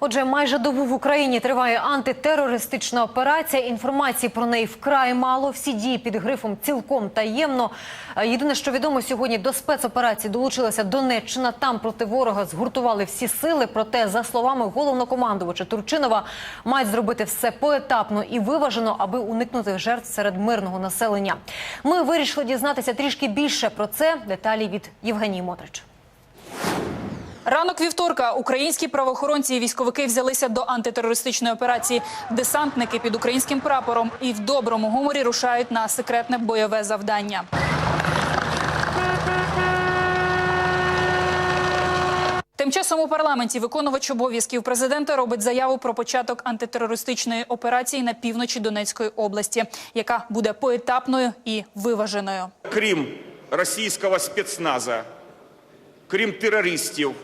Отже, майже добу в Україні триває антитерористична операція. Інформації про неї вкрай мало. Всі дії під грифом цілком таємно. Е, Єдине, що відомо сьогодні до спецоперації долучилася Донеччина. Там проти ворога згуртували всі сили. Проте, за словами головнокомандувача Турчинова, мають зробити все поетапно і виважено, аби уникнути жертв серед мирного населення. Ми вирішили дізнатися трішки більше про це. Деталі від Євгенії Мотрич. Ранок вівторка українські правоохоронці і військовики взялися до антитерористичної операції. Десантники під українським прапором і в доброму гуморі рушають на секретне бойове завдання. Тим часом у парламенті виконувач обов'язків президента робить заяву про початок антитерористичної операції на півночі Донецької області, яка буде поетапною і виваженою. крім російського спецназа, крім терористів,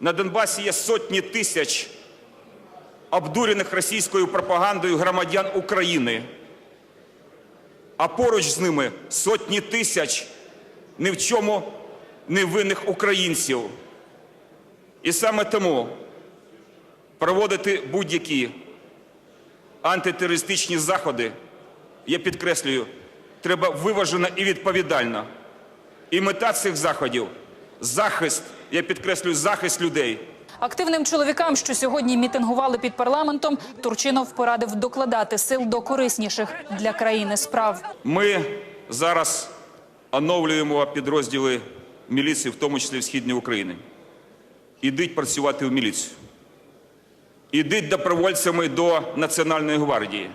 на Донбасі є сотні тисяч обдурених російською пропагандою громадян України, а поруч з ними сотні тисяч ні в чому невинних українців. І саме тому проводити будь-які антитерористичні заходи, я підкреслюю, треба виважено і відповідально. І мета цих заходів захист, я підкреслюю, захист людей. Активним чоловікам, що сьогодні мітингували під парламентом, Турчинов порадив докладати сил до корисніших для країни справ. Ми зараз оновлюємо підрозділи міліції, в тому числі в Східній Україні. Ідіть працювати в міліцію. Ідіть добровольцями до Національної гвардії.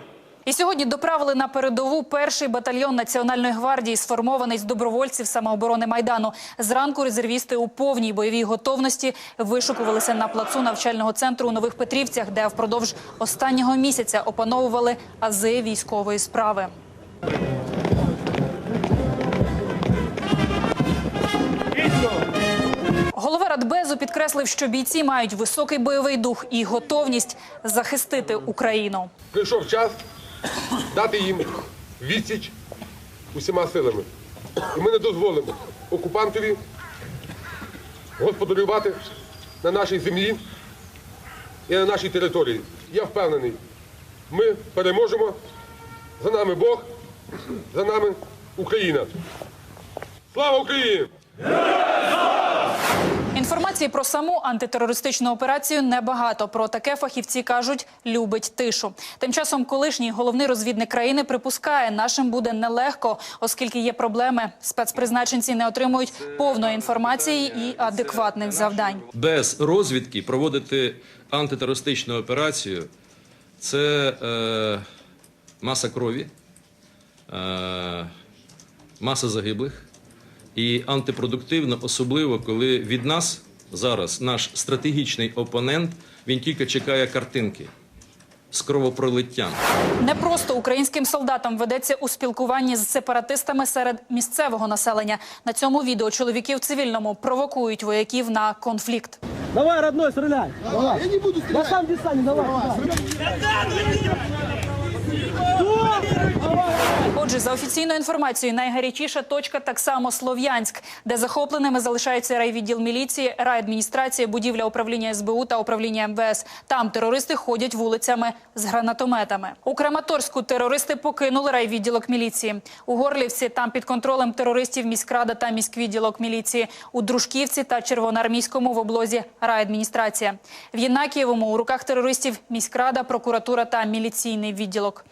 І сьогодні доправили на передову перший батальйон Національної гвардії, сформований з добровольців самооборони Майдану. Зранку резервісти у повній бойовій готовності вишукувалися на плацу навчального центру у Нових Петрівцях, де впродовж останнього місяця опановували ази військової справи. Голова Радбезу підкреслив, що бійці мають високий бойовий дух і готовність захистити Україну. Прийшов час дати їм відсіч усіма силами. І ми не дозволимо окупантові господарювати на нашій землі і на нашій території. Я впевнений, ми переможемо. За нами Бог, за нами Україна. Слава Україні! Інформації про саму антитерористичну операцію небагато. Про таке фахівці кажуть, любить тишу. Тим часом колишній головний розвідник країни припускає, нашим буде нелегко, оскільки є проблеми. Спецпризначенці не отримують повної інформації і адекватних завдань. без розвідки проводити антитерористичну операцію це е, маса крові, е, маса загиблих і антипродуктивно, особливо коли від нас зараз наш стратегічний опонент він тільки чекає картинки з кровопролиттям. Не просто українським солдатам ведеться у спілкуванні з сепаратистами серед місцевого населення. На цьому відео чоловіки в цивільному провокують вояків на конфлікт. Давай, родной, стреляй. Давай. Я не буду стрелять. Я сам десант, давай. Отже, за офіційною інформацією, найгарячіша точка так само Слов'янськ, де захопленими залишаються райвідділ міліції, райадміністрація, будівля управління СБУ та управління МВС. Там терористи ходять вулицями з гранатометами. У Краматорську терористи покинули райвідділок міліції. У Горлівці там під контролем терористів міськрада та міськвідділок міліції. У Дружківці та Червоноармійському в облозі райадміністрація. В Єнакієвому у руках терористів міськрада, прокуратура та міліційний відділок.